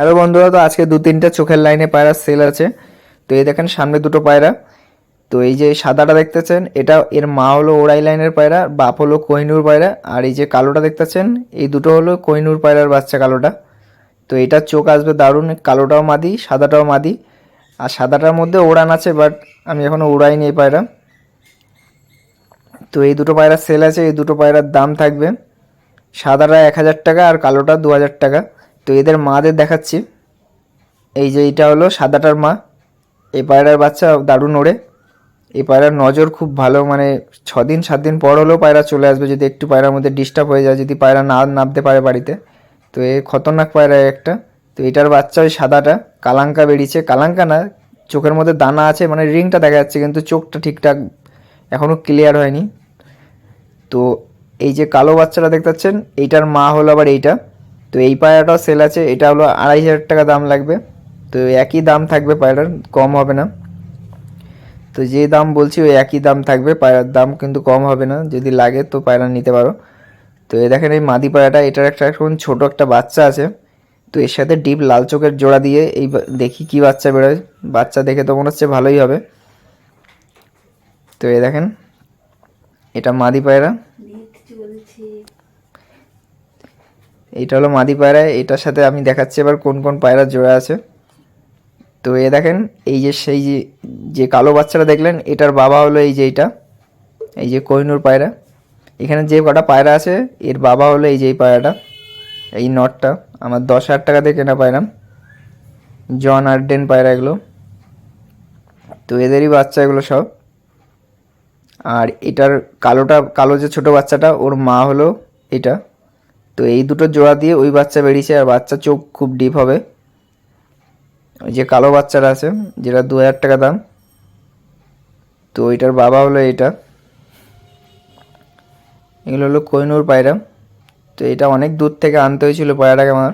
Hello বন্ধুরা, তো আজকে দু তিনটা চোখের লাইনে পায়রা সেল আছে। তো এই দেখেন, সামনে দুটো পায়রা। তো এই যে সাদাটা দেখতেছেন, এটা এর মা হলো ওড়াই লাইনের পায়রা, বাপ হলো কোহিনুর পায়রা, আর এই যে কালোটা দেখতেছেন, এই দুটো হলো কোহিনুর পায়রার বাচ্চা কালোটা। তো এটার চোখ আসবে দারুণ, কালোটাও মাদি, সাদাটাও মাদি। আর সাদাটার মধ্যে ওড়ান আছে বাট আমি এখনও উড়াইনি এই পায়রা। তো এই দুটো পায়রা সেল আছে, এই দুটো পায়রার দাম থাকবে সাদাটা এক হাজার টাকা আর কালোটা দু হাজার টাকা। তো এদের মাদের দেখাচ্ছি। এই যে এইটা হলো সাদাটার মা। এই পায়রার বাচ্চা দারুণ ওড়ে। এই পায়রার নজর খুব ভালো মানে ছ দিন সাত দিন পর হলেও পায়রা চলে আসবে যদি একটু পায়রার মধ্যে ডিস্টার্ব হয়ে যায়, যদি পায়রা না নামতে পারে বাড়িতে। তো এ খতরনাক পায়রা একটা। তো এটার বাচ্চা ওই সাদাটা, কালাঙ্কা বেরিয়েছে। কালাঙ্কা না, চোখের মধ্যে দানা আছে মানে রিংটা দেখা যাচ্ছে, কিন্তু চোখটা ঠিকঠাক এখনও ক্লিয়ার হয়নি। তো এই যে কালো বাচ্চাটা দেখতে পাচ্ছেন, এইটার মা হলো আবার এইটা। তো এই পায়রাটাও সেল আছে, এটা হলো আড়াই হাজার টাকা দাম লাগবে। তো একই দাম থাকবে পায়রার, কম হবে না। তো যে দাম বলছি, ওই একই দাম থাকবে, পায়রার দাম কিন্তু কম হবে না, যদি লাগে তো পায়রা নিতে পারো। তো এ দেখেন এই মাদি পায়রাটা, এটার একটা এখন ছোটো একটা বাচ্চা আছে। তো এর সাথে ডিপ লাল চোখের জোড়া দিয়ে এই দেখি কি বাচ্চা বেরোয়। বাচ্চা দেখে তো মনে হচ্ছে ভালোই হবে। তো এ দেখেন, এটা মাদি পায়রা। এইটা হলো মাদি পায়রা এটার সাথে আমি দেখাচ্ছি এবার কোন কোন পায়রা জোড়া আছে। তো এ দেখেন, এই যে সেই যে যে কালো বাচ্চাটা দেখলেন, এটার বাবা হলো এই যে এইটা, এই যে কোহিনুর পায়রা। এখানে যে কটা পায়রা আছে, এর বাবা হলো এই যে এই পায়রাটা, এই নটটা। আমার দশ হাজার টাকা দিয়ে কেনা পায়রা। জন আর্ডেন পায়রা এগুলো। তো এদেরই বাচ্চা এগুলো সব। আর এটার কালোটা, কালো যে ছোট বাচ্চাটা, ওর মা হলো এটা। তো এই দুটো জোড়া দিয়ে ওই বাচ্চা বেরিয়েছে আর বাচ্চা চোখ খুব ডিপ হবে। ওই যে কালো বাচ্চাটা আছে, যেটা দু হাজার টাকা দাম। তো এটার বাবা হলো এটা এগুলো হলো কোহিনুর পায়রা। তো এটা অনেক দূর থেকে আনতে হয়েছিল পায়রাটাকে আমার।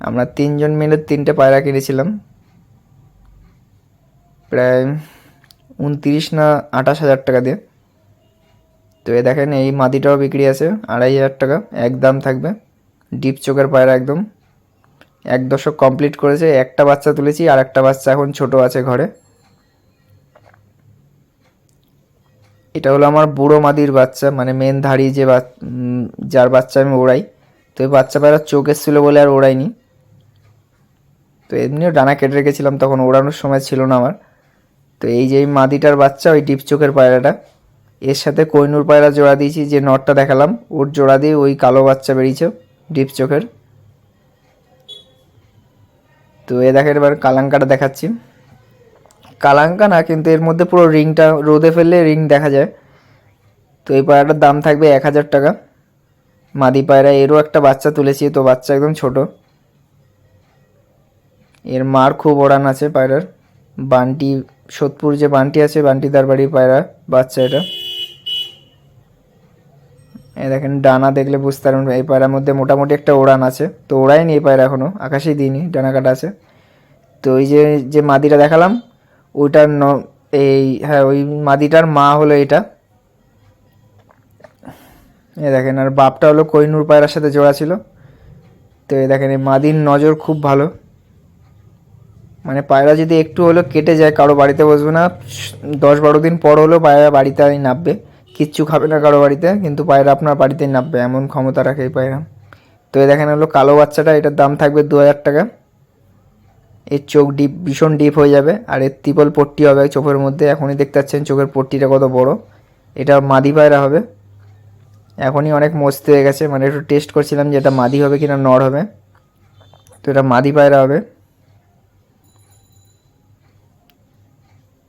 আমরা তিনজন মিলে তিনটে পায়রা কিনেছিলাম। প্রায় উনতিরিশ না আঠাশ হাজার টাকা দিয়ে। তো এ দেখেন, এই মাদিটাও বিক্রি আছে, আড়াই হাজার টাকা, এক দাম থাকবে, ডিপ চোখের পায়রা একদম। এক দশক কমপ্লিট করেছে, একটা বাচ্চা তুলেছি, আর একটা বাচ্চা এখন ছোট আছে ঘরে। এটা হলো আমার বুড়ো মাদির বাচ্চা মানে মেন ধাড়ি যে যার বাচ্চা আমি ওড়াই। তো এই বাচ্চা পায়রা চোখ এসেছিল বলে আর ওড়াইনি। তো এমনিও ডানা কেটে রেখেছিলাম, তখন ওড়ানোর সময় ছিল না আমার। তো এই যে মাদিটার বাচ্চা, ওই ডিপ চোখের পায়রাটা এর সাথে কৈনুর পায়রা জোড়া দিয়েছি, যে নটটা দেখালাম। ওর জোড়া দিয়ে ওই কালো বাচ্চা বেরিয়েছে, ডিপ চোখের। তো এ দেখেন এবার কালাঙ্কাটা দেখাচ্ছি। কালাঙ্কা না, কিন্তু এর মধ্যে পুরো রিংটা রোদে ফেললে রিং দেখা যায়। তো এই পায়রাটার দাম থাকবে এক হাজার টাকা। মাদি পায়রা, এরও একটা বাচ্চা তুলেছি, তো বাচ্চা একদম ছোট। এর মার খুব ওড়ান আছে পায়রার। বান্টি, সোদপুর যে বান্টি আছে, বান্টি তার বাড়ির পায়রা, বাচ্চা এটা। দেখেন, ডানা দেখলে বুঝতে পারবেন, এই পায়রার মধ্যে মোটামুটি একটা ওড়ান আছে। তো ওড়াইনি এই পায়রা এখনও আকাশেই দিইনি, ডানা কাটা আছে। তো ওই যে যে মাদিটা দেখালাম, ওইটার ন, এই হ্যাঁ ওই মাদিটার মা হলো এটা। এ দেখেন, আর বাপটা হলো কৈনুর পায়রার সাথে জোড়া ছিল। তো এ দেখেন, এই মাদির নজর খুব ভালো। মানে পায়রা যদি একটু হলেও কেটে যায়, কারও বাড়িতে বসবে না। দশ বারো দিন পর হলেও পায়রা বাড়িতে নামবে। কিচ্ছু খাবে না কারও বাড়িতে, কিন্তু পায়রা আপনার বাড়িতেই নামবে, এমন ক্ষমতা রাখে এই পায়রা। তো এই দেখেন হলো কালো বাচ্চাটা, এটার দাম থাকবে দু হাজার টাকা। এর চোখ ডিপ ভীষণ ডিপ হয়ে যাবে, আর এর ত্রিপল পট্টি হবে চোখের মধ্যে, এখনই দেখতে পাচ্ছেন চোখের পট্টিটা কত বড়। এটা মাদি পায়রা হবে। এখনই অনেক মস্তি হয়ে গেছে মানে একটু টেস্ট করছিলাম যে এটা মাদি হবে কি না নর হবে। তো এটা মাদি পায়রা হবে।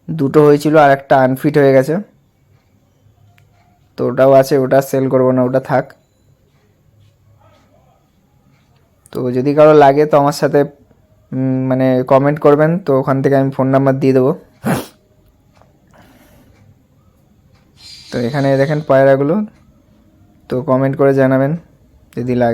দুটো হয়েছিল আর একটা আনফিট হয়ে গেছে। তো ওটাও আছে, ওটা সেল করব না, ওটা থাক। তো যদি কারও লাগে তো আমার সাথে মানে কমেন্ট করবেন, তো ওখান থেকে আমি ফোন নাম্বার দিয়ে দেবো। তো এখানে দেখেন পায়রাগুলো, তো কমেন্ট করে জানাবেন, যদি লাগে।